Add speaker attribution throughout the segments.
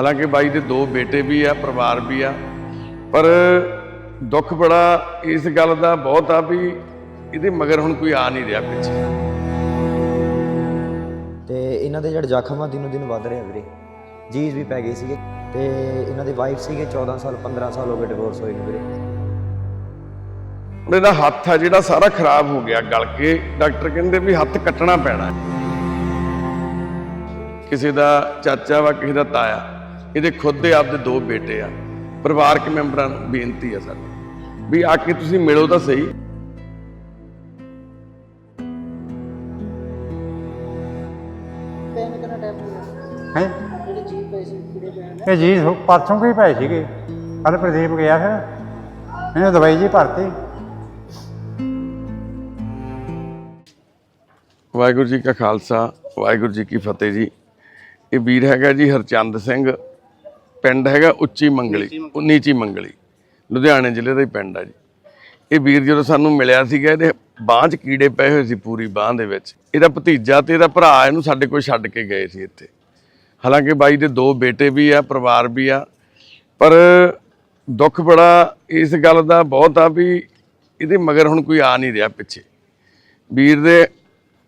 Speaker 1: ਹਾਲਾਂਕਿ ਬਾਈ ਦੇ ਦੋ ਬੇਟੇ ਵੀ ਆ ਪਰਿਵਾਰ ਵੀ ਆ ਪਰ ਦੁੱਖ ਬੜਾ ਇਸ ਗੱਲ ਦਾ ਬਹੁਤ ਆ ਵੀ ਇਹਦੇ ਮਗਰ ਹੁਣ ਕੋਈ ਆ ਨਹੀਂ ਰਿਹਾ ਪਿੱਛੇ।
Speaker 2: ਤੇ ਇਹਨਾਂ ਦੇ ਜਿਹੜੇ ਜ਼ਖਮ ਆ ਦਿਨੋ ਦਿਨ ਵੱਧ ਰਹੇ ਆ ਵੀਰੇ। ਜੀਜ਼ ਵੀ ਪੈ ਗਏ ਸੀਗੇ। ਤੇ ਇਹਨਾਂ ਦੀ ਵਾਈਫ ਸੀਗੇ 14 ਸਾਲ 15 ਸਾਲ ਹੋ ਗਏ ਡਿਵੋਰਸ ਹੋਏ ਨੂੰ ਵੀਰੇ।
Speaker 1: ਹੁਣ ਇਹਦਾ ਹੱਥ ਆ ਜਿਹੜਾ ਸਾਰਾ ਖਰਾਬ ਹੋ ਗਿਆ ਗਲ ਕੇ। ਡਾਕਟਰ ਕਹਿੰਦੇ ਵੀ ਹੱਥ ਕੱਟਣਾ ਪੈਣਾ। ਕਿਸੇ ਦਾ ਚਾਚਾ ਵਾ ਕਿਸੇ ਦਾ ਤਾਇਆ। ਇਹਦੇ ਖੁਦ ਦੇ ਆਪਦੇ ਦੋ ਬੇਟੇ ਆ। ਪਰਿਵਾਰਕ ਮੈਂਬਰਾਂ ਨੂੰ ਬੇਨਤੀ ਆ ਸਾਡੀ ਵੀ ਆ ਕੇ ਤੁਸੀਂ ਮਿਲੋ ਤਾਂ ਸਹੀ।
Speaker 3: ਹੋ
Speaker 4: ਇਹ ਜੀ ਪਰਸੋਂ ਕੋਈ ਪਏ ਸੀਗੇ। ਕੱਲ ਪ੍ਰਦੀਪ ਗਿਆ ਫਿਰ। ਇਹਨੇ ਦਵਾਈ ਜੀ ਭਰਤੀ।
Speaker 1: ਵਾਹਿਗੁਰੂ ਜੀ ਕਾ ਖਾਲਸਾ ਵਾਹਿਗੁਰੂ ਜੀ ਕੀ ਫਤਿਹ ਜੀ। ਇਹ ਵੀਰ ਹੈਗਾ ਜੀ ਹਰਚੰਦ ਸਿੰਘ। ਪਿੰਡ ਹੈਗਾ ਉੱਚੀ ਮੰਗਲੀ ਨੀਚੀ ਮੰਗਲੀ। ਲੁਧਿਆਣੇ ਜ਼ਿਲ੍ਹੇ ਦਾ ਹੀ ਪਿੰਡ ਆ ਜੀ। ਇਹ ਵੀਰ ਜਦੋਂ ਸਾਨੂੰ ਮਿਲਿਆ ਸੀਗਾ ਇਹਦੇ ਬਾਂਹ 'ਚ ਕੀੜੇ ਪਏ ਹੋਏ ਸੀ ਪੂਰੀ ਬਾਂਹ ਦੇ ਵਿੱਚ। ਇਹਦਾ ਭਤੀਜਾ ਤੇ ਇਹਦਾ ਭਰਾ ਇਹਨੂੰ ਸਾਡੇ ਕੋਲ ਛੱਡ ਕੇ ਗਏ ਸੀ ਇੱਥੇ। ਹਾਲਾਂਕਿ ਬਾਈ ਦੇ ਦੋ ਬੇਟੇ ਵੀ ਆ ਪਰਿਵਾਰ ਵੀ ਆ। ਪਰ ਦੁੱਖ ਬੜਾ ਇਸ ਗੱਲ ਦਾ ਬਹੁਤ ਆ ਵੀ ਇਹਦੇ ਮਗਰ ਹੁਣ ਕੋਈ ਆ ਨਹੀਂ ਰਿਹਾ ਪਿੱਛੇ। ਵੀਰ ਦੇ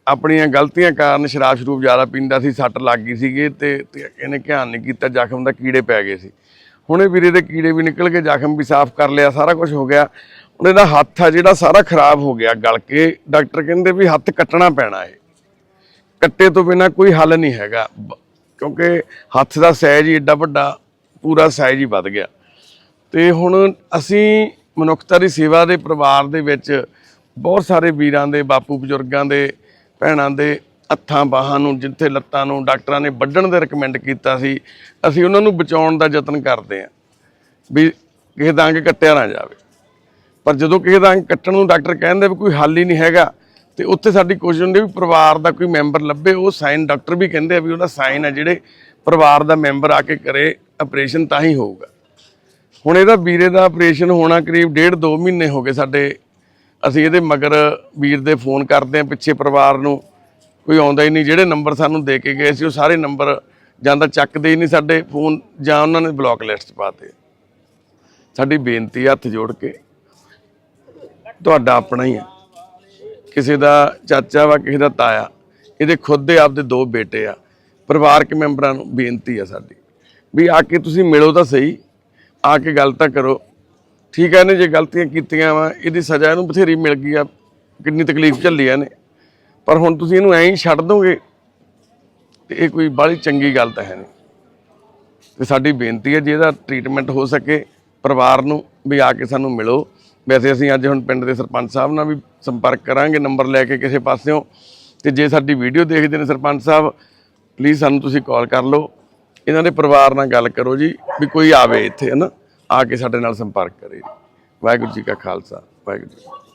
Speaker 1: ਆਪਣੀਆਂ ਗਲਤੀਆਂ ਕਾਰਨ ਸ਼ਰਾਬ ਸ਼ਰੂਬ ਜ਼ਿਆਦਾ ਪੀਂਦਾ ਸੀ, ਸੱਟ ਲੱਗ ਗਈ ਸੀਗੇ ਤੇ ਇਹਨੇ ਧਿਆਨ ਨਹੀਂ ਕੀਤਾ, ਜ਼ਖਮ ਦਾ ਕੀੜੇ ਪੈ ਗਏ ਸੀ। ਹੁਣੇ ਵੀਰੇ ਦੇ ਕੀੜੇ ਵੀ ਨਿਕਲ ਗਏ, ਜ਼ਖਮ ਵੀ ਸਾਫ਼ ਕਰ ਲਿਆ, ਸਾਰਾ ਕੁਝ ਹੋ ਗਿਆ। ਹੁਣ ਇਹਦਾ ਹੱਥ ਆ ਜਿਹੜਾ, ਸਾਰਾ ਖਰਾਬ ਹੋ ਗਿਆ ਗਲ ਕੇ। ਡਾਕਟਰ ਕਹਿੰਦੇ ਵੀ ਹੱਥ ਕੱਟਣਾ ਪੈਣਾ ਹੈ ਕੱਟੇ ਤੋਂ ਬਿਨਾ ਕੋਈ ਹੱਲ ਨਹੀਂ ਹੈਗਾ। ਬ- ਕਿਉਂਕਿ ਹੱਥ ਦਾ ਸਾਈਜ਼ ਹੀ ਏਡਾ ਵੱਡਾ, ਪੂਰਾ ਸਾਈਜ਼ ਹੀ ਵੱਧ ਗਿਆ। ਤੇ ਹੁਣ ਅਸੀਂ ਮਨੁੱਖਤਾ ਦੀ ਸੇਵਾ ਦੇ ਪਰਿਵਾਰ ਦੇ ਵਿੱਚ ਬਹੁਤ ਸਾਰੇ ਵੀਰਾਂ ਦੇ, ਬਾਪੂ ਬਜ਼ੁਰਗਾਂ ਦੇ ਭੈਣਾਂ ਦੇ ਹੱਥਾਂ, ਬਾਹਾਂ ਨੂੰ, ਜਿੱਥੇ ਲੱਤਾਂ ਨੂੰ ਡਾਕਟਰਾਂ ਨੇ ਵੱਢਣ ਦੇ ਰეკਮੈਂਡ ਕੀਤਾ ਸੀ, ਅਸੀਂ ਉਹਨਾਂ ਨੂੰ ਬਚਾਉਣ ਦਾ ਯਤਨ ਕਰਦੇ ਹਾਂ ਵੀ ਕਿਸੇ ਦਾ ਅੰਗ ਕੱਟਿਆ ਨਾ ਜਾਵੇ। ਪਰ ਜਦੋਂ ਕਿਸੇ ਦਾ ਅੰਗ ਕੱਟਣ ਨੂੰ ਡਾਕਟਰ ਕਹਿੰਦੇ ਵੀ ਕੋਈ ਹੱਲ ਹੀ ਨਹੀਂ ਹੈਗਾ, ਤੇ ਉੱਥੇ ਸਾਡੀ ਕੋਸ਼ਿਸ਼ ਹੁੰਦੀ ਵੀ ਪਰਿਵਾਰ ਦਾ ਕੋਈ ਮੈਂਬਰ ਲੱਭੇ, ਉਹ ਸਾਈਨ ਡਾਕਟਰ ਵੀ ਕਹਿੰਦੇ ਆ ਵੀ ਉਹਦਾ ਸਾਈਨ ਆ ਜਿਹੜੇ ਪਰਿਵਾਰ ਦਾ ਮੈਂਬਰ ਆ ਕੇ ਕਰੇ, ਆਪਰੇਸ਼ਨ ਤਾਂ ਹੀ ਹੋਊਗਾ। ਹੁਣ ਇਹਦਾ ਵੀਰੇ ਦਾ ਆਪਰੇਸ਼ਨ ਹੋਣਾ ਕਰੀਬ ਡੇਢ ਦੋ ਮਹੀਨੇ ਹੋ ਗਏ ਸਾਡੇ ਅਸੀਂ ਇਹਦੇ ਮਗਰ ਵੀਰ ਦੇ ਫੋਨ ਕਰਦੇ ਆ ਪਿੱਛੇ ਪਰਿਵਾਰ ਨੂੰ। ਕੋਈ ਆਉਂਦਾ ਹੀ ਨਹੀਂ, ਜਿਹੜੇ ਨੰਬਰ ਸਾਨੂੰ ਦੇ ਕੇ ਗਏ ਸੀ, ਉਹ ਸਾਰੇ ਨੰਬਰ ਜਾਂ ਤਾਂ ਚੱਕਦੇ ਹੀ ਨਹੀਂ ਸਾਡੇ ਫੋਨ ਜਾਂ ਉਹਨਾਂ ਨੇ ਬਲੌਕ ਲਿਸਟ 'ਚ ਪਾਤੇ। ਸਾਡੀ ਬੇਨਤੀ ਹੈ ਹੱਥ ਜੋੜ ਕੇ। ਤੁਹਾਡਾ ਆਪਣਾ ਹੀ ਹੈ। ਕਿਸੇ ਦਾ ਚਾਚਾ ਵਾ, ਕਿਸੇ ਦਾ ਤਾਇਆ, ਇਹਦੇ ਖੁਦ ਦੇ ਆਪਦੇ ਦੋ ਬੇਟੇ ਆ। ਪਰਿਵਾਰਕ ਮੈਂਬਰਾਂ ਨੂੰ ਬੇਨਤੀ ਆ ਸਾਡੀ। ਵੀ ਆ ਕੇ ਤੁਸੀਂ ਮਿਲੋ ਤਾਂ ਸਹੀ, ਆ ਕੇ ਗੱਲ ਤਾਂ ਕਰੋ। ਠੀਕ ਹੈ ਇਹਨੇ ਜੇ ਗਲਤੀਆਂ ਕੀਤੀਆਂ ਵਾ, ਇਹਦੀ ਸਜ਼ਾ ਇਹਨੂੰ ਬਥੇਰੀ ਮਿਲ ਗਈ ਆ, ਕਿੰਨੀ ਤਕਲੀਫ ਝੱਲੀ ਆ ਨੇ ਪਰ ਹੁਣ ਤੁਸੀਂ ਇਹਨੂੰ ਐਂ ਹੀ ਛੱਡ ਦੋਗੇ, ਤੇ ਇਹ ਕੋਈ ਬਾਹਲੀ ਚੰਗੀ ਗੱਲ ਤਾਂ ਹੈ ਨਹੀਂ। ਤੇ ਸਾਡੀ ਬੇਨਤੀ ਹੈ ਜੇ ਇਹਦਾ ਟ੍ਰੀਟਮੈਂਟ ਹੋ ਸਕੇ, ਪਰਿਵਾਰ ਨੂੰ ਵੀ ਆ ਕੇ ਸਾਨੂੰ ਮਿਲੋ। ਵੈਸੇ ਅਸੀਂ ਅੱਜ ਹੁਣ ਪਿੰਡ ਦੇ ਸਰਪੰਚ ਸਾਹਿਬ ਨਾਲ ਵੀ ਸੰਪਰਕ ਕਰਾਂਗੇ, ਨੰਬਰ ਲੈ ਕੇ ਕਿਸੇ ਪਾਸਿਓਂ। ਤੇ ਜੇ ਸਾਡੀ ਵੀਡੀਓ ਦੇਖਦੇ ਨੇ ਸਰਪੰਚ ਸਾਹਿਬ ਪਲੀਜ਼ ਸਾਨੂੰ ਤੁਸੀਂ ਕਾਲ ਕਰ ਲਓ। ਇਹਨਾਂ ਦੇ ਪਰਿਵਾਰ ਨਾਲ ਗੱਲ ਕਰੋ ਜੀ, ਵੀ ਕੋਈ ਆਵੇ ਇੱਥੇ ਹੈ ਨਾ ਆ ਕੇ ਸਾਡੇ ਨਾਲ ਸੰਪਰਕ ਕਰੇ। ਵਾਹਿਗੁਰੂ ਜੀ ਕਾ ਖਾਲਸਾ ਵਾਹਿਗੁਰੂ ਜੀ